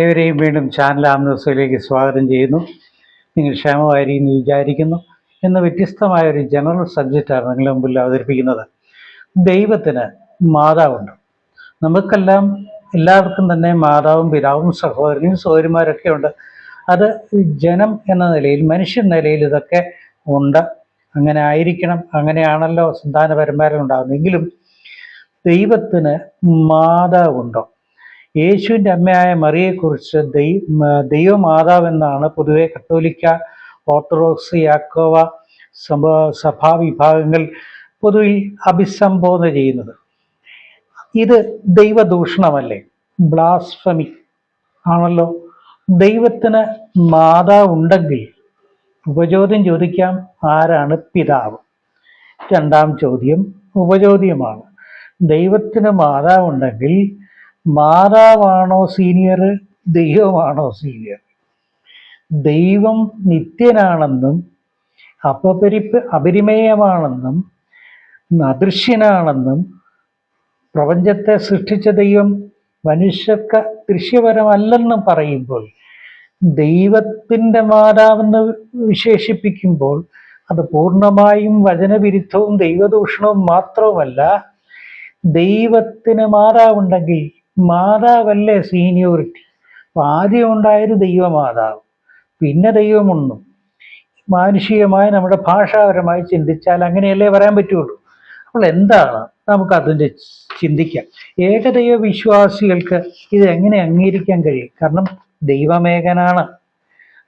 ഏവരെയും വീണ്ടും ചാനൽ ആംബുലൻസിലേക്ക് സ്വാഗതം ചെയ്യുന്നു. നിങ്ങൾ ക്ഷേമമായിരിക്കുന്നു വിചാരിക്കുന്നു. എന്ന വ്യത്യസ്തമായ ഒരു ജനറൽ സബ്ജക്റ്റാണ് നിങ്ങളുടെ മുമ്പിൽ അവതരിപ്പിക്കുന്നത്. ദൈവത്തിന് മാതാവുണ്ട്. നമുക്കെല്ലാം എല്ലാവർക്കും തന്നെ മാതാവും പിതാവും സഹോദരനും സഹോദരിമാരൊക്കെ ഉണ്ട്. അത് ജനം എന്ന നിലയിൽ മനുഷ്യൻ നിലയിൽ ഇതൊക്കെ ഉണ്ട്. അങ്ങനെ ആയിരിക്കണം അങ്ങനെയാണല്ലോ സന്താന പരമ്പര ഉണ്ടാകുന്നെങ്കിലും ദൈവത്തിന് മാതാവുണ്ടോ? യേശുവിന്റെ അമ്മയായ മറിയെക്കുറിച്ച് ദൈ ദൈവമാതാവെന്നാണ് പൊതുവെ കത്തോലിക്ക ഓർത്തഡോക്സ് യാക്കോവ സഭ സഭാ വിഭാഗങ്ങൾ പൊതുവിൽ അഭിസംബോധന ചെയ്യുന്നത്. ഇത് ദൈവദൂഷണമല്ലേ? ബ്ലാസ്ഫമി. ആണല്ലോ. ദൈവത്തിന് മാതാവുണ്ടെങ്കിൽ ഉപചോദ്യം ചോദിക്കാം ആരാണ് പിതാവ്? രണ്ടാം ചോദ്യം ഉപചോദ്യമാണ്. ദൈവത്തിന് മാതാവുണ്ടെങ്കിൽ മാതാവാണോ സീനിയർ ദൈവമാണോ സീനിയർ ദൈവം നിത്യനാണെന്നും അപപരിപ്പ് അപരിമേയമാണെന്നും അദൃശ്യനാണെന്നും പ്രപഞ്ചത്തെ സൃഷ്ടിച്ച ദൈവം മനുഷ്യർക്ക് ദൃശ്യപരമല്ലെന്നും പറയുമ്പോൾ ദൈവത്തിന്റെ മാതാവെന്ന് വിശേഷിപ്പിക്കുമ്പോൾ അത് പൂർണമായും വചനവിരുദ്ധവും ദൈവദൂഷണവും മാത്രവുമല്ല ദൈവത്തിന് മാതാവുണ്ടെങ്കിൽ മാതാവല്ലേ സീനിയോറിറ്റി? അപ്പം ആദ്യം ഉണ്ടായത് ദൈവമാതാവ് പിന്നെ ദൈവമൊന്നും. മാനുഷികമായി നമ്മുടെ ഭാഷാപരമായി ചിന്തിച്ചാൽ അങ്ങനെയല്ലേ പറയാൻ പറ്റുള്ളൂ. അപ്പോൾ എന്താണ്? നമുക്ക് അതിന്റെ ചിന്തിക്കാം. ഏകദൈവ വിശ്വാസികൾക്ക് ഇത് എങ്ങനെ അംഗീകരിക്കാൻ കഴിയും? കാരണം ദൈവമേകനാണ്.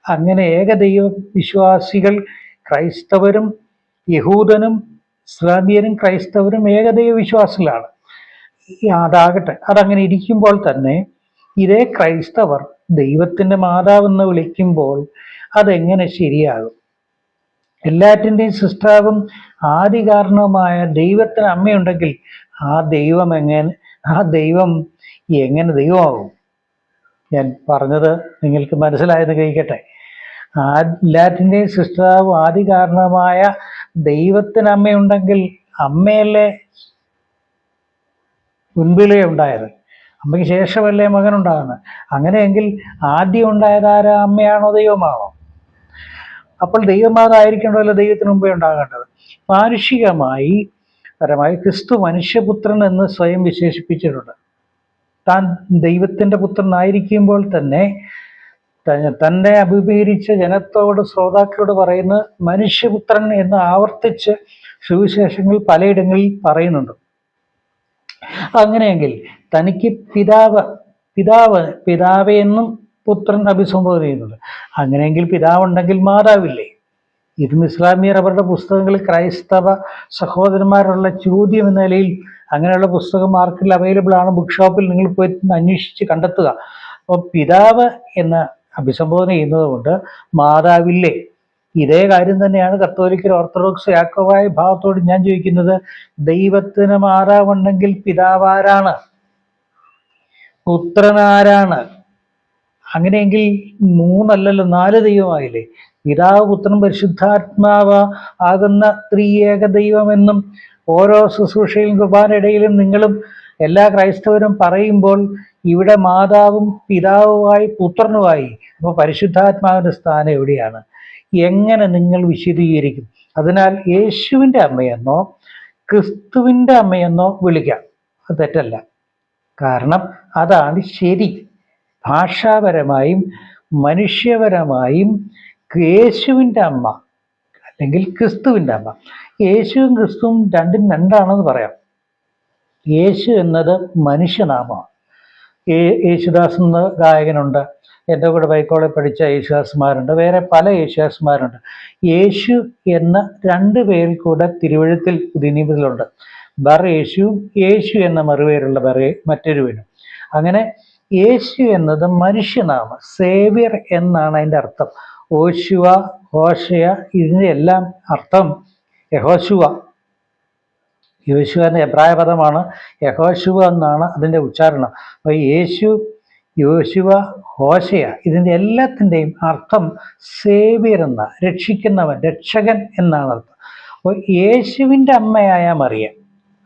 അങ്ങനെ ഏകദൈവ വിശ്വാസികൾ ക്രൈസ്തവരും യഹൂദനും ഇസ്ലാമിയരും ക്രൈസ്തവരും ഏകദൈവ വിശ്വാസികളാണ്. അതാകട്ടെ അതങ്ങനെ ഇരിക്കുമ്പോൾ തന്നെ ഇതേ ക്രൈസ്തവർ ദൈവത്തിന്റെ മാതാവെന്ന് വിളിക്കുമ്പോൾ അതെങ്ങനെ ശരിയാകും? എല്ലാറ്റിന്റെയും സൃഷ്ടാവും ആദി കാരണവുമായ ദൈവത്തിന് അമ്മയുണ്ടെങ്കിൽ ആ ദൈവം എങ്ങനെ ആ ദൈവം എങ്ങനെ ദൈവമാകും? ഞാൻ പറഞ്ഞത് നിങ്ങൾക്ക് മനസ്സിലായെന്ന് കഴിക്കട്ടെ ആ എല്ലാറ്റിന്റെയും സൃഷ്ടാവും ആദി കാരണമായ ദൈവത്തിന് അമ്മയുണ്ടെങ്കിൽ അമ്മയല്ലേ മുൻപിലേ ഉണ്ടായത്. അമ്മയ്ക്ക് ശേഷമല്ലേ മകൻ ഉണ്ടാകുന്നത് അങ്ങനെയെങ്കിൽ ആദ്യം ഉണ്ടായത് ആരാ? അമ്മയാണോ ദൈവമാണോ? അപ്പോൾ ദൈവമാതായിരിക്കണമല്ലോ ദൈവത്തിന് മുമ്പേ ഉണ്ടാകേണ്ടത് മാനുഷികമായി പരമായി ക്രിസ്തു മനുഷ്യപുത്രൻ എന്ന് സ്വയം വിശേഷിപ്പിച്ചിട്ടുണ്ട്. താൻ ദൈവത്തിന്റെ പുത്രനായിരിക്കുമ്പോൾ തന്നെ തന്നെ അഭിമുഖീകരിച്ച ജനത്തോട് ശ്രോതാക്കളോട് പറയുന്ന മനുഷ്യപുത്രൻ എന്ന് ആവർത്തിച്ച് സുവിശേഷങ്ങൾ പലയിടങ്ങളിൽ പറയുന്നുണ്ട്. അങ്ങനെയെങ്കിൽ തനിക്ക് പിതാവ് പിതാവ് പിതാവെ എന്നും പുത്രൻ അഭിസംബോധന ചെയ്യുന്നുണ്ട്. അങ്ങനെയെങ്കിൽ പിതാവുണ്ടെങ്കിൽ മാതാവില്ലേ? ഇതും ഇസ്ലാമിയർ അവരുടെ പുസ്തകങ്ങളിൽ ക്രൈസ്തവ സഹോദരന്മാരുള്ള ചോദ്യം എന്ന നിലയിൽ അങ്ങനെയുള്ള പുസ്തകം മാർക്കറ്റിൽ അവൈലബിൾ ആണ് ബുക്ക് ഷോപ്പിൽ നിങ്ങൾ പോയി അന്വേഷിച്ച് കണ്ടെത്തുക. അപ്പോൾ പിതാവ് എന്ന് അഭിസംബോധന ചെയ്യുന്നത് കൊണ്ട് മാതാവില്ലേ? ഇതേ കാര്യം തന്നെയാണ് കത്തോലിക്കൽ ഓർത്തഡോക്സ് യാക്കോവായ ഭാവത്തോട് ഞാൻ ചോദിക്കുന്നത് ദൈവത്തിന് മാറാവുണ്ടെങ്കിൽ പിതാവാരാണ് പുത്രനാരാണ് അങ്ങനെയെങ്കിൽ മൂന്നല്ലല്ലോ നാല് ദൈവമായില്ലേ? പിതാവ് പുത്രൻ പരിശുദ്ധാത്മാവ് ആകുന്ന ത്രിയേക ദൈവമെന്നും ഓരോ ശുശ്രൂഷയിലും കുർബാനയിടയിലും നിങ്ങളും എല്ലാ ക്രൈസ്തവരും പറയുമ്പോൾ ഇവിടെ മാതാവും പിതാവുമായി പുത്രനുമായി അപ്പോൾ പരിശുദ്ധാത്മാവിന്റെ സ്ഥാനം എവിടെയാണ്? എങ്ങനെ നിങ്ങൾ വിശദീകരിക്കും? അതിനാൽ യേശുവിന്റെ അമ്മയെന്നോ ക്രിസ്തുവിന്റെ അമ്മയെന്നോ വിളിക്കാം. അത് തെറ്റല്ല. കാരണം അതാണ് ശരി. ഭാഷാപരമായും മനുഷ്യപരമായും യേശുവിന്റെ അമ്മ അല്ലെങ്കിൽ ക്രിസ്തുവിന്റെ അമ്മ. യേശുവും ക്രിസ്തുവും രണ്ടും രണ്ടാണെന്ന് പറയാം. യേശു എന്നത് മനുഷ്യനാമമാണ്. യേശുദാസ് എന്ന ഗായകനുണ്ട്. എന്റെ കൂടെ ബൈക്കോളെ പഠിച്ച യേശുദാസുമാരുണ്ട്. വേറെ പല യേശുദാസുമാരുണ്ട്. യേശു എന്ന രണ്ട് പേരിൽ കൂടെ തിരുവഴുത്തിൽ പുതിയനിയമത്തിലുണ്ട് ബർ യേശു യേശു എന്ന മറുപേരുള്ള ബറേ മറ്റൊരു പേരും. അങ്ങനെ യേശു എന്നത് മനുഷ്യനാമ സേവ്യർ എന്നാണ് അതിന്റെ അർത്ഥം. ഓശുവ ഹോഷയ ഇതിന്റെ എല്ലാം അർത്ഥം യഹോശുവ. യോശുവ എന്ന എബ്രായ പദമാണ് യഹോശുവ എന്നാണ് അതിന്റെ ഉച്ചാരണം. അപ്പോൾ യേശു യോശുവ ഹോശയ ഇതിന്റെ എല്ലാത്തിന്റെയും അർത്ഥം സേവ്യർ എന്ന രക്ഷിക്കുന്നവൻ രക്ഷകൻ എന്നാണ് അർത്ഥം. അപ്പോൾ യേശുവിന്റെ അമ്മയായ മറിയ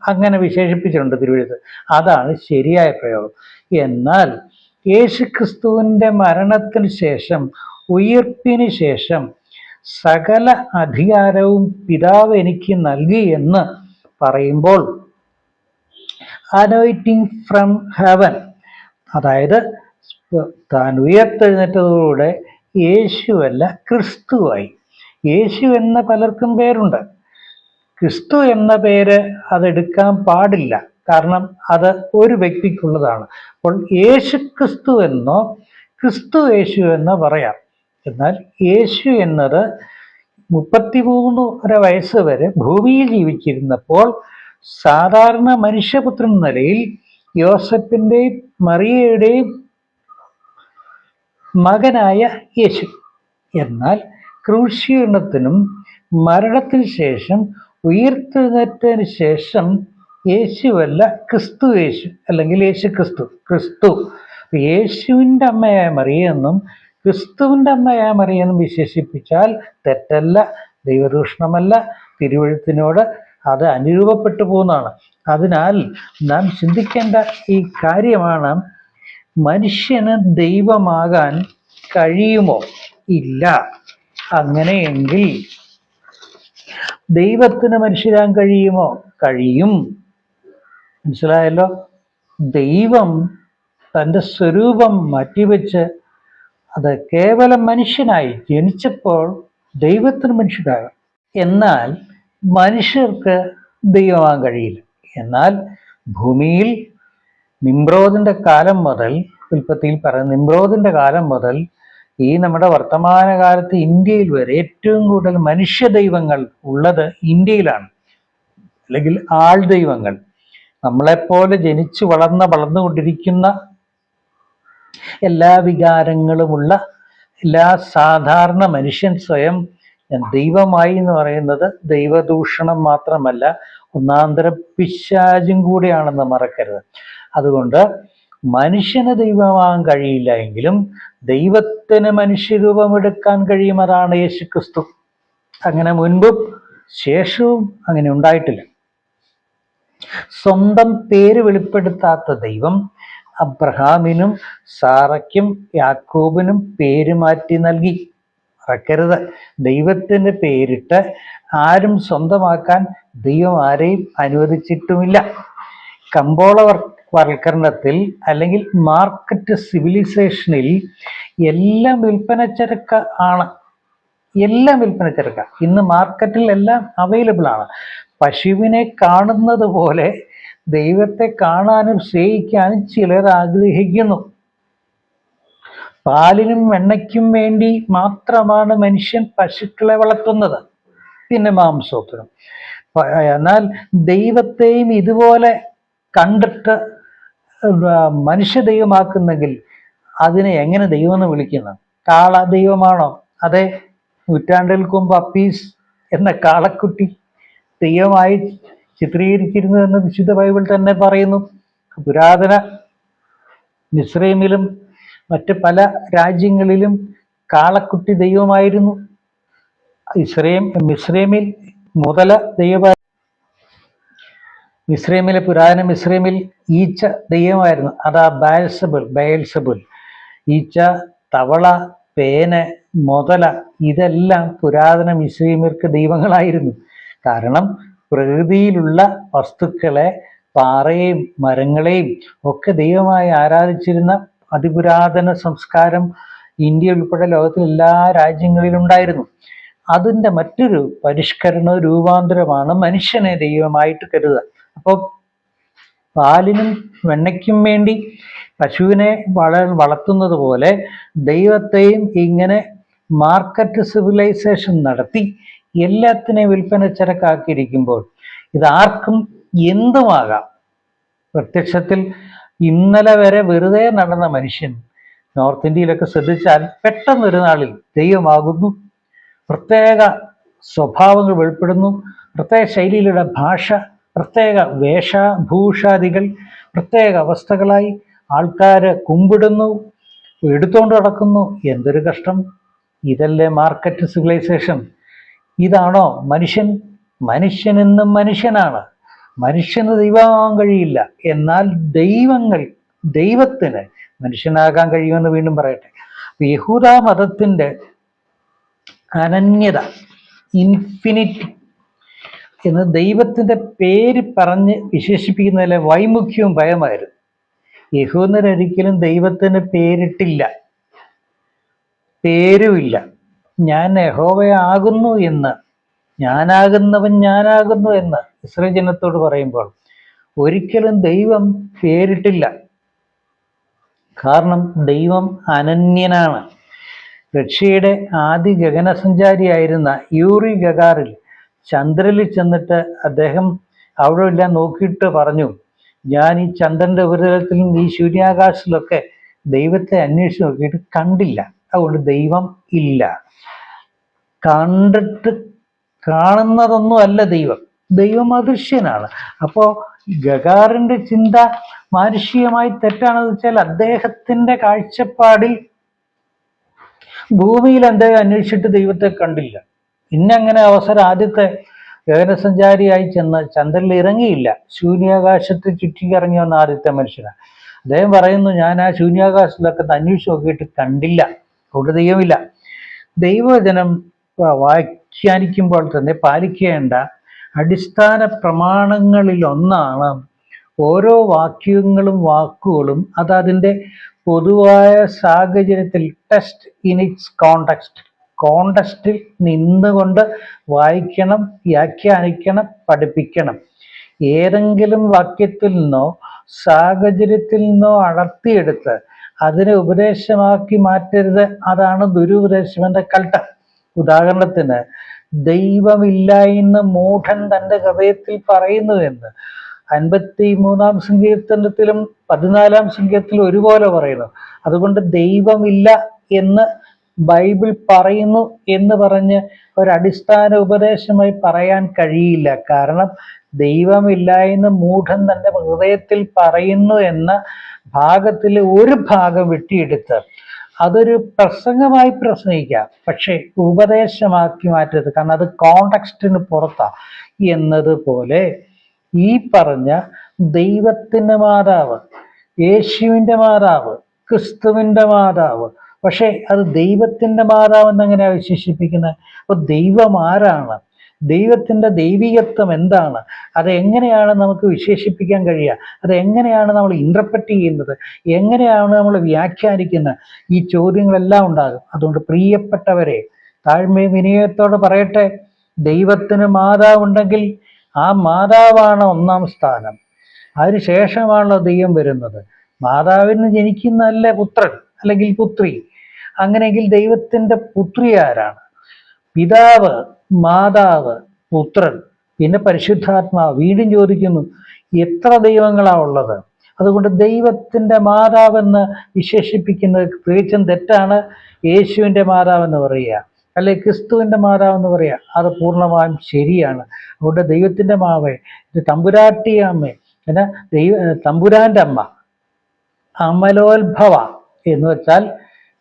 അങ്ങനെ വിശേഷിപ്പിച്ചിട്ടുണ്ട് തിരുവഴുത്ത്. അതാണ് ശരിയായ പ്രയോഗം. എന്നാൽ യേശുക്രിസ്തുവിന്റെ മരണത്തിന് ശേഷം ഉയർപ്പിന് ശേഷം സകല അധികാരവും പിതാവ് എനിക്ക് നൽകി എന്ന് പറയുമ്പോൾ അനോയിറ്റിംഗ് ഫ്രം ഹെവൻ അതായത് താൻ ഉയർത്തെഴുന്നേറ്റതോടെ യേശുവല്ല ക്രിസ്തുവായി. യേശു എന്ന പലർക്കും പേരുണ്ട്. ക്രിസ്തു എന്ന പേര് അതെടുക്കാൻ പാടില്ല. കാരണം അത് ഒരു വ്യക്തിക്കുള്ളതാണ്. അപ്പോൾ യേശു ക്രിസ്തു എന്നോ ക്രിസ്തു യേശു എന്നോ പറയാം. എന്നാൽ യേശു എന്നത് വരെ വയസ്സ് വരെ ഭൂമിയിൽ ജീവിച്ചിരുന്നപ്പോൾ സാധാരണ മനുഷ്യപുത്രൻ നിലയിൽ യോസഫിന്റെയും മറിയയുടെയും മകനായ യേശു. എന്നാൽ ക്രൂശീകരണത്തിനും മരണത്തിന് ശേഷം ഉയർത്തെഴുന്നേറ്റതിന് ശേഷം യേശുവല്ല ക്രിസ്തു യേശു അല്ലെങ്കിൽ യേശു ക്രിസ്തു ക്രിസ്തു. യേശുവിന്റെ അമ്മയായ മറിയെന്നും ക്രിസ്തുവിന്റെ അമ്മയായ മറിയെന്നും വിശേഷിപ്പിച്ചാൽ തെറ്റല്ല ദൈവദൂഷണമല്ല തിരുവഴുത്തിനോട് അത് അനുരൂപപ്പെട്ടു പോകുന്നതാണ്. അതിനാൽ നാം ചിന്തിക്കേണ്ട ഈ കാര്യമാണ് മനുഷ്യന് ദൈവമാകാൻ കഴിയുമോ? ഇല്ല. അങ്ങനെയെങ്കിൽ ദൈവത്തിന് മനുഷ്യരാൻ കഴിയുമോ? കഴിയും. മനസ്സിലായല്ലോ? ദൈവം തന്റെ സ്വരൂപം മാറ്റിവെച്ച് അത് കേവലം മനുഷ്യനായി ജനിച്ചപ്പോൾ ദൈവത്തിന് മനുഷ്യരാകാം. എന്നാൽ മനുഷ്യർക്ക് ദൈവമാകാൻ കഴിയില്ല. എന്നാൽ ഭൂമിയിൽ നിമ്രോദിന്റെ കാലം മുതൽ ഉൽപ്പത്തിയിൽ പറയുന്ന നിമ്രോദിന്റെ കാലം മുതൽ ഈ നമ്മുടെ വർത്തമാനകാലത്ത് ഇന്ത്യയിൽ വരെ ഏറ്റവും കൂടുതൽ മനുഷ്യ ദൈവങ്ങൾ ഉള്ളത് ഇന്ത്യയിലാണ്. അല്ലെങ്കിൽ ആൾ ദൈവങ്ങൾ നമ്മളെപ്പോലെ ജനിച്ചു വളർന്ന വളർന്നുകൊണ്ടിരിക്കുന്ന എല്ലാ വികാരങ്ങളുമുള്ള എല്ലാ സാധാരണ മനുഷ്യൻ സ്വയം ദൈവമായി എന്ന് പറയുന്നത് ദൈവദൂഷണം മാത്രമല്ല ഒന്നാന്തര പിശാചും കൂടിയാണെന്ന് മറക്കരുത്. അതുകൊണ്ട് മനുഷ്യന് ദൈവമാകാൻ കഴിയില്ല എങ്കിലും ദൈവത്തിന് മനുഷ്യരൂപമെടുക്കാൻ കഴിയും അതാണ് യേശു ക്രിസ്തു അങ്ങനെ മുൻപും ശേഷവും അങ്ങനെ ഉണ്ടായിട്ടില്ല. സ്വന്തം പേര് വെളിപ്പെടുത്താത്ത ദൈവം അബ്രഹാമിനും സാറയ്ക്കും യാക്കോബിനും പേര് മാറ്റി നൽകി. മറക്കരുത് ദൈവത്തിന് പേരിട്ട് ആരും സ്വന്തമാക്കാൻ ദൈവം ആരെയും അനുവദിച്ചിട്ടുമില്ല. കമ്പോള വൽക്കരണത്തിൽ അല്ലെങ്കിൽ മാർക്കറ്റ് സിവിലൈസേഷനിൽ എല്ലാം വിൽപ്പന ചരക്ക് ആണ്. എല്ലാം വിൽപ്പന ചരക്ക. ഇന്ന് മാർക്കറ്റിൽ എല്ലാം അവൈലബിൾ ആണ്. പശുവിനെ കാണുന്നത് പോലെ ദൈവത്തെ കാണാനും സ്നേഹിക്കാനും ചിലർ ആഗ്രഹിക്കുന്നു. പാലിനും വെണ്ണയ്ക്കും വേണ്ടി മാത്രമാണ് മനുഷ്യൻ പശുക്കളെ വളർത്തുന്നത്. പിന്നെ മാംസോത്തരം. എന്നാൽ ദൈവത്തെയും ഇതുപോലെ കണ്ടിട്ട് മനുഷ്യ ദൈവമാക്കുന്നെങ്കിൽ അതിനെ എങ്ങനെ ദൈവം വിളിക്കുന്നു? കാള ദൈവമാണോ? അതെ നൂറ്റാണ്ടുകൾക്ക് മുമ്പ് അപ്പീസ് എന്ന കാളക്കുട്ടി ദൈവമായി ചിത്രീകരിച്ചിരുന്നു എന്ന് വിശുദ്ധ ബൈബിൾ തന്നെ പറയുന്നു. പുരാതന മിശ്രൈമിലും മറ്റ് പല രാജ്യങ്ങളിലും കാളക്കുട്ടി ദൈവമായിരുന്നു. ഇസ്രേം മിസ്രേമിൽ മുതല ദൈവ മിസ്രേമിലെ പുരാതന മിസ്രേമിൽ ഈച്ച ദൈവമായിരുന്നു. അതാ ബാൽസബിൾ ബയൽസബിൾ ഈച്ച തവള പേന മുതല ഇതെല്ലാം പുരാതന മിശ്രീമിർക്ക് ദൈവങ്ങളായിരുന്നു. കാരണം പ്രകൃതിയിലുള്ള വസ്തുക്കളെ പാറയെയും മരങ്ങളെയും ഒക്കെ ദൈവമായി ആരാധിച്ചിരുന്ന അതിപുരാതന സംസ്കാരം ഇന്ത്യ ഉൾപ്പെടെ ലോകത്തിലെ എല്ലാ രാജ്യങ്ങളിലും ഉണ്ടായിരുന്നു അതിന്റെ മറ്റൊരു പരിഷ്കരണ രൂപാന്തരമാണ് മനുഷ്യനെ ദൈവമായിട്ട് കരുതുക. അപ്പോൾ പാലിനും വെണ്ണയ്ക്കും വേണ്ടി പശുവിനെ വള വളർത്തുന്നത് പോലെ ദൈവത്തെയും ഇങ്ങനെ മാർക്കറ്റ് സിവിലൈസേഷൻ നടത്തി എല്ലാത്തിനെയും വിൽപ്പന ചരക്കാക്കിയിരിക്കുമ്പോൾ ഇതാർക്കും എന്തുമാകാം? പ്രത്യക്ഷത്തിൽ ഇന്നലെ വരെ വെറുതെ നടന്ന മനുഷ്യൻ നോർത്ത് ഇന്ത്യയിലൊക്കെ ശ്രദ്ധിച്ചാൽ പെട്ടെന്നൊരു നാളിൽ ദൈവമാകുന്നു. പ്രത്യേക സ്വഭാവങ്ങൾ വെളിപ്പെടുന്നു. പ്രത്യേക ശൈലിയിലുള്ള ഭാഷ പ്രത്യേക വേഷഭൂഷാദികൾ പ്രത്യേക അവസ്ഥകളായി ആൾക്കാരെ കുമ്പിടുന്നു എടുത്തുകൊണ്ട് നടക്കുന്നു. എന്തൊരു കഷ്ടം. ഇതല്ലേ മാർക്കറ്റ് സിവിലൈസേഷൻ. ഇതാണോ മനുഷ്യൻ? മനുഷ്യനെന്നും മനുഷ്യനാണ്. മനുഷ്യന് ദൈവമാകാൻ കഴിയില്ല. എന്നാൽ ദൈവങ്ങൾ ദൈവത്തിന് മനുഷ്യനാകാൻ കഴിയുമെന്ന് വീണ്ടും പറയട്ടെ. യഹൂദാ മതത്തിന്റെ അനന്യത ഇൻഫിനിറ്റി എന്ന് ദൈവത്തിന്റെ പേര് പറഞ്ഞ് വിശേഷിപ്പിക്കുന്നതിലെ വൈമുഖ്യവും ഭയമായിരുന്നു. യഹൂദരൊരിക്കലും ദൈവത്തിന് പേരിട്ടില്ല. പേരുമില്ല. ഞാൻ യഹോവയാകുന്നു എന്ന് ഞാനാകുന്നവൻ ഞാനാകുന്നു എന്ന്. ഇസ്രായേൽ പറയുമ്പോൾ ഒരിക്കലും ദൈവം പേരിട്ടില്ല. കാരണം ദൈവം അനന്യനാണ്. റഷ്യയുടെ ആദ്യ ഗഗനസഞ്ചാരിയായിരുന്ന യൂറി ഗഗാറിൽ ചന്ദ്രനിൽ ചെന്നിട്ട് അദ്ദേഹം അവിടെ എല്ലാം നോക്കിയിട്ട് പറഞ്ഞു ഞാൻ ഈ ചന്ദ്രന്റെ ഉപരിതലത്തിലും ഈ ശൂന്യാകാശത്തിലൊക്കെ ദൈവത്തെ അന്വേഷിച്ച് നോക്കിയിട്ട് കണ്ടില്ല. അതുകൊണ്ട് ദൈവം ഇല്ല. കണ്ടിട്ട് കാണുന്നതൊന്നും അല്ല ദൈവം. ദൈവം അപ്പോ ഗഗാറിന്റെ ചിന്ത മാനുഷികമായി തെറ്റാണെന്ന് വെച്ചാൽ അദ്ദേഹത്തിന്റെ കാഴ്ചപ്പാടിൽ ഭൂമിയിൽ അദ്ദേഹം അന്വേഷിച്ചിട്ട് ദൈവത്തെ കണ്ടില്ല. ഇന്നങ്ങനെ അവസരം ആദ്യത്തെ ഗഗനസഞ്ചാരിയായി ചെന്ന് ചന്ദ്രനിൽ ഇറങ്ങിയില്ല. ശൂന്യാകാശത്ത് ചുറ്റിക്കിറങ്ങി വന്ന ആദ്യത്തെ മനുഷ്യനാണ്. അദ്ദേഹം പറയുന്നു ഞാൻ ആ ശൂന്യാകാശത്തിലൊക്കെ അന്വേഷിച്ച് നോക്കിയിട്ട് കണ്ടില്ല. അവിടെ ദൈവമില്ല. ദൈവജനം വ്യാഖ്യാനിക്കുമ്പോൾ തന്നെ പാലിക്കേണ്ട അടിസ്ഥാന പ്രമാണങ്ങളിലൊന്നാണ് ഓരോ വാക്യങ്ങളും വാക്കുകളും. അത് അതിന്റെ പൊതുവായ സാഹചര്യത്തിൽ ടെസ്റ്റ് ഇൻ ഇറ്റ്സ് കോണ്ടക്സ്റ്റ് കോണ്ടക്സ്റ്റിൽ നിന്നുകൊണ്ട് വായിക്കണം വ്യാഖ്യാനിക്കണം പഠിപ്പിക്കണം. ഏതെങ്കിലും വാക്യത്തിൽ നിന്നോ സാഹചര്യത്തിൽ നിന്നോ അടർത്തിയെടുത്ത് അതിനെ ഉപദേശമാക്കി മാറ്റരുത്. അതാണ് ദുരുപദേശമെന്ന കൽട്ടം. ഉദാഹരണത്തിന് ദൈവമില്ല എന്ന് മൂഢൻ തന്റെ ഹൃദയത്തിൽ പറയുന്നു എന്ന്. അൻപത്തി മൂന്നാം സങ്കീർത്തനത്തിലും പതിനാലാം സങ്കീർത്തത്തിലും ഒരുപോലെ പറയുന്നു. അതുകൊണ്ട് ദൈവമില്ല എന്ന് ബൈബിൾ പറയുന്നു എന്ന് പറഞ്ഞ് ഒരടിസ്ഥാന ഉപദേശമായി പറയാൻ കഴിയില്ല. കാരണം ദൈവമില്ല എന്ന് മൂഢൻ തന്റെ ഹൃദയത്തിൽ പറയുന്നു എന്ന ഭാഗത്തിൽ ഒരു ഭാഗം വെട്ടിയെടുത്ത് അതൊരു പ്രസംഗമായി പ്രസംഗിക്കാം. പക്ഷേ ഉപദേശമാക്കി മാറ്റരുത്. കാരണം അത് കോണ്ടക്സ്റ്റിന് പുറത്താണ് എന്നതുപോലെ ഈ പറഞ്ഞ ദൈവത്തിന്റെ മാതാവ് യേശുവിന്റെ മാതാവ് ക്രിസ്തുവിന്റെ മാതാവ്. പക്ഷേ അത് ദൈവത്തിന്റെ മാതാവ് എന്നെങ്ങനെയാണ് വിശേഷിപ്പിക്കുന്നത് അപ്പോൾ ദൈവം ആരാണ്? ദൈവത്തിന്റെ ദൈവികത്വം എന്താണ്? അത് എങ്ങനെയാണ് നമുക്ക് വിശേഷിപ്പിക്കാൻ കഴിയുക? അത് എങ്ങനെയാണ് നമ്മൾ ഇന്റർപ്രറ്റ് ചെയ്യുന്നത്? എങ്ങനെയാണ് നമ്മൾ വ്യാഖ്യാനിക്കുന്നത്? ഈ ചോദ്യങ്ങളെല്ലാം ഉണ്ടാകും. അതുകൊണ്ട് പ്രിയപ്പെട്ടവരെ താഴ്മയും വിനയത്തോട് പറയട്ടെ. ദൈവത്തിന് മാതാവുണ്ടെങ്കിൽ ആ മാതാവാണ് ഒന്നാം സ്ഥാനം. അതിനുശേഷമാണല്ലോ ദൈവം വരുന്നത്. മാതാവിന് ജനിക്കുന്നതല്ലേ പുത്രൻ അല്ലെങ്കിൽ പുത്രി? അങ്ങനെയെങ്കിൽ ദൈവത്തിന്റെ പുത്രി ആരാണ്? പിതാവ് മാതാവ് പുത്രൻ പിന്നെ പരിശുദ്ധാത്മാവ് വീണ്ടും ചോദിക്കുന്നു എത്ര ദൈവങ്ങളാ ഉള്ളത്? അതുകൊണ്ട് ദൈവത്തിന്റെ മാതാവെന്ന് വിശേഷിപ്പിക്കുന്നത് തികച്ചും തെറ്റാണ്. യേശുവിന്റെ മാതാവെന്ന് പറയുക അല്ലെ ക്രിസ്തുവിന്റെ മാതാവെന്ന് പറയുക അത് പൂർണമായും ശരിയാണ്. അതുകൊണ്ട് ദൈവത്തിന്റെ മാവേ തമ്പുരാട്ടി അമ്മ പിന്നെ ദൈവ തമ്പുരാന്റെ അമ്മ അമലോത്ഭവ എന്ന് വെച്ചാൽ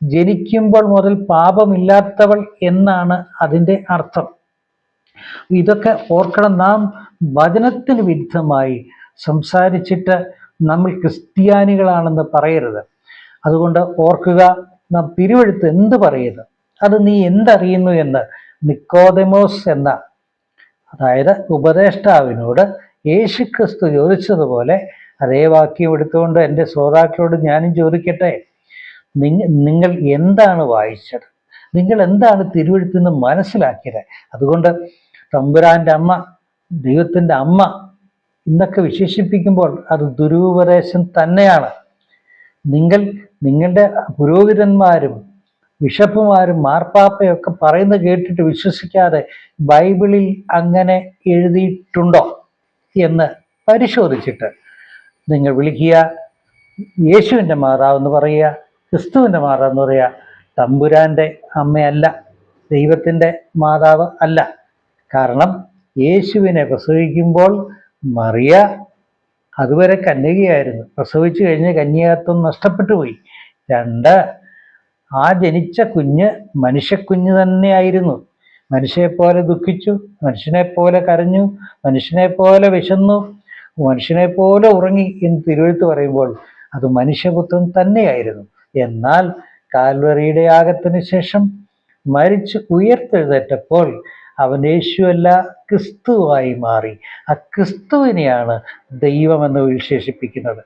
ജനിക്കുമ്പോൾ മുതൽ പാപമില്ലാത്തവൾ എന്നാണ് അതിന്റെ അർത്ഥം. ഇതൊക്കെ ഓർക്കണം. നാം വചനത്തിന് വിരുദ്ധമായി സംസാരിച്ചിട്ട് നമ്മൾ ക്രിസ്ത്യാനികളാണെന്ന് പറയരുത്. അതുകൊണ്ട് ഓർക്കുക നാം തിരുവഴുത്ത് എന്ത് പറയരുത്? അത് നീ എന്തറിയുന്നു എന്ന് നിക്കോദമോസ് എന്ന അതായത് ഉപദേഷ്ടാവിനോട് യേശു ക്രിസ്തു ചോദിച്ചതുപോലെ അതേ വാക്യം എടുത്തുകൊണ്ട് എന്റെ ശ്രോതാക്കളോട് ഞാനും ചോദിക്കട്ടെ? നിങ്ങ നിങ്ങൾ എന്താണ് വായിച്ചത്? നിങ്ങൾ എന്താണ് തിരുവഴുത്തിന്ന് മനസ്സിലാക്കിയത്? അതുകൊണ്ട് തമ്പുരാന്റെ അമ്മ ദൈവത്തിന്റെ അമ്മ എന്നൊക്കെ വിശേഷിപ്പിക്കുമ്പോൾ അത് ദുരുപദേശം തന്നെയാണ്. നിങ്ങൾ നിങ്ങളുടെ പുരോഹിതന്മാരും ബിഷപ്പുമാരും മാർപ്പാപ്പയൊക്കെ പറയുന്നത് കേട്ടിട്ട് വിശ്വസിക്കാതെ ബൈബിളിൽ അങ്ങനെ എഴുതിയിട്ടുണ്ടോ എന്ന് പരിശോധിച്ചിട്ട് നിങ്ങൾ വിളിക്കുക. യേശുവിന്റെ മാതാവെന്ന് പറയുക ക്രിസ്തുവിന്റെ മാതാവെന്ന് പറയുക തമ്പുരാന്റെ അമ്മയല്ല ദൈവത്തിന്റെ മാതാവ് അല്ല. കാരണം യേശുവിനെ പ്രസവിക്കുമ്പോൾ മറിയ അതുവരെ കന്യകയായിരുന്നു. പ്രസവിച്ചു കഴിഞ്ഞ് കന്യകത്വം നഷ്ടപ്പെട്ടു പോയി. രണ്ട് ആ ജനിച്ച കുഞ്ഞ് മനുഷ്യക്കുഞ്ഞ് തന്നെയായിരുന്നു. മനുഷ്യനെപ്പോലെ ദുഃഖിച്ചു മനുഷ്യനെപ്പോലെ കരഞ്ഞു മനുഷ്യനെപ്പോലെ വിശന്നു മനുഷ്യനെപ്പോലെ ഉറങ്ങി എന്ന് തിരുവഴുത്ത് പറയുമ്പോൾ അത് മനുഷ്യപുത്രൻ തന്നെയായിരുന്നു. എന്നാൽ കാൽവറിയുടെ യാഗത്തിന് ശേഷം മരിച്ച് ഉയർത്തെഴുന്നേറ്റപ്പോൾ അവൻ യേശുവല്ല ക്രിസ്തുവായി മാറി. ആ ക്രിസ്തുവിനെയാണ് ദൈവമെന്ന് വിശേഷിപ്പിക്കുന്നത്.